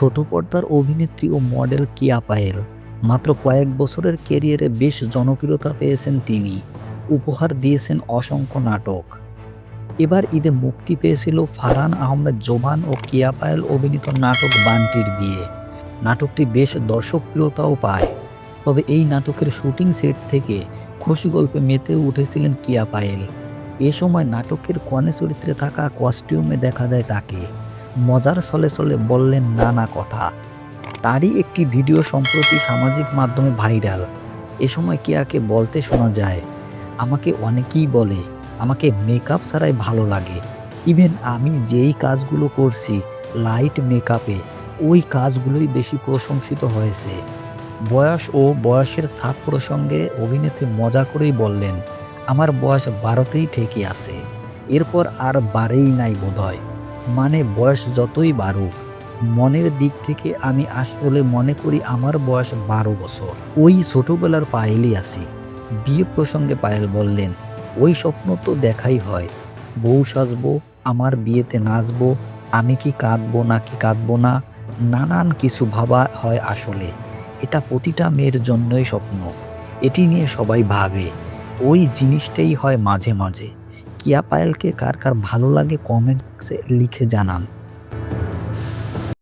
ছোট পর্দার অভিনেত্রী ও মডেল কিয়া পায়েল। মাত্র কয়েক বছরের কেরিয়ারে বেশ জনপ্রিয়তা পেয়েছেন তিনি। উপহার দিয়েছেন অসংখ্য নাটক। এবার ঈদে মুক্তি পেয়েছিল ফারহান আহমেদ জোবান ও কিয়া পায়েল অভিনীত নাটক বান্টির বিয়ে। নাটকটি বেশ দর্শকপ্রিয়তাও পায়। তবে এই নাটকের শুটিং সেট থেকে খুশি গল্পে মেতে উঠেছিলেন কিয়া পায়েল। এ সময় নাটকের কনে চরিত্রে থাকা কস্টিউমে দেখা যায় তাকে। মজার ছলে ছলে বললেন নানা কথা। তারই একটি ভিডিও সম্প্রতি সামাজিক মাধ্যমে ভাইরাল। এ সময় কেয়াকে বলতে শোনা যায়। আমাকে অনেকেই বলে, আমাকে মেকআপ ছাড়াই ভালো লাগে। ইভেন আমি যেই কাজগুলো করছি লাইট মেকআপে ওই কাজগুলোই বেশি প্রশংসিত হয়েছে। বয়স ও বয়সের ছাপ প্রসঙ্গে অভিনেত্রী মজা করেই বললেন, আমার বয়স বারোতেই ঠেকে আছে। এরপর আর বাড়েই নাই বোধহয়। মানে বয়স যতই বাড়ুক, মনের দিক থেকে আমি আসলে মনে করি আমার বয়স বারো বছর। ওই ছোটবেলার পায়েলই আছি। বিয়ে প্রসঙ্গে পায়েল বললেন, ওই স্বপ্ন তো দেখাই হয়। বউ সাজবো, আমার বিয়েতে নাচবো, আমি কি কাঁদবো না কি কাঁদবো না, নানান কিছু ভাবা হয় আসলে। এটা প্রতিটা মেয়ের জন্যই স্বপ্ন। এটি নিয়ে সবাই ভাবে। ওই জিনিসটাই হয় মাঝে মাঝে। কিয়া পায়েলকে কার কার ভালো লাগে কমেন্টসে লিখে জানান